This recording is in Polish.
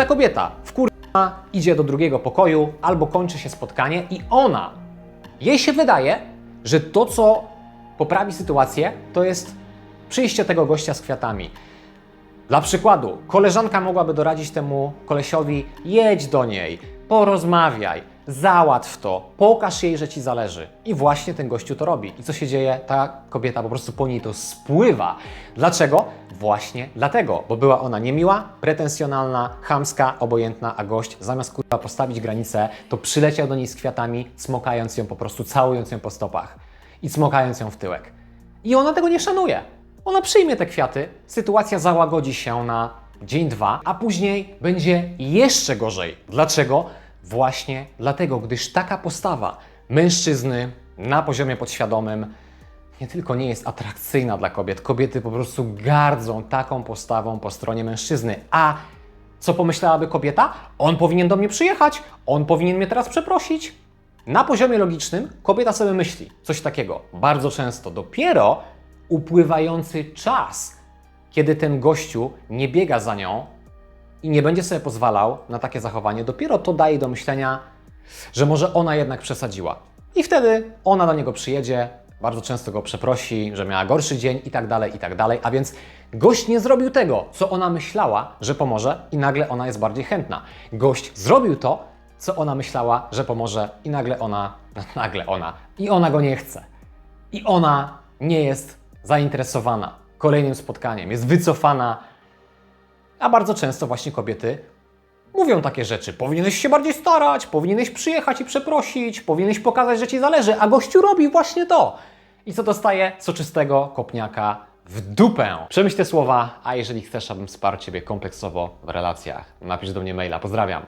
Ta kobieta wkurna idzie do drugiego pokoju albo kończy się spotkanie i ona, jej się wydaje, że to, co poprawi sytuację, to jest przyjście tego gościa z kwiatami. Dla przykładu, koleżanka mogłaby doradzić temu kolesiowi: jedź do niej, porozmawiaj, załatw to, pokaż jej, że ci zależy. I właśnie ten gościu to robi. I co się dzieje? Ta kobieta po prostu po niej to spływa. Dlaczego? Właśnie dlatego, bo była ona niemiła, pretensjonalna, chamska, obojętna, a gość zamiast kurwa postawić granicę, to przyleciał do niej z kwiatami, smokając ją po prostu, całując ją po stopach i smokając ją w tyłek. I ona tego nie szanuje. Ona przyjmie te kwiaty, sytuacja załagodzi się na dzień, dwa, a później będzie jeszcze gorzej. Dlaczego? Właśnie dlatego, gdyż taka postawa mężczyzny na poziomie podświadomym nie tylko nie jest atrakcyjna dla kobiet, kobiety po prostu gardzą taką postawą po stronie mężczyzny. A co pomyślałaby kobieta? On powinien do mnie przyjechać, on powinien mnie teraz przeprosić. Na poziomie logicznym kobieta sobie myśli coś takiego. Bardzo często dopiero upływający czas, kiedy ten gościu nie biega za nią i nie będzie sobie pozwalał na takie zachowanie, dopiero to daje do myślenia, że może ona jednak przesadziła. I wtedy ona do niego przyjedzie, bardzo często go przeprosi, że miała gorszy dzień i tak dalej, i tak dalej. A więc gość nie zrobił tego, co ona myślała, że pomoże, i nagle ona jest bardziej chętna. Gość zrobił to, co ona myślała, że pomoże, i nagle ona, nagle ona, i ona go nie chce. I ona nie jest zainteresowana kolejnym spotkaniem, jest wycofana. A bardzo często właśnie kobiety mówią takie rzeczy. Powinieneś się bardziej starać, powinieneś przyjechać i przeprosić, powinieneś pokazać, że ci zależy, a gościu robi właśnie to. I co dostaje? Soczystego kopniaka w dupę. Przemyśl te słowa, a jeżeli chcesz, abym wsparł Ciebie kompleksowo w relacjach, napisz do mnie maila. Pozdrawiam.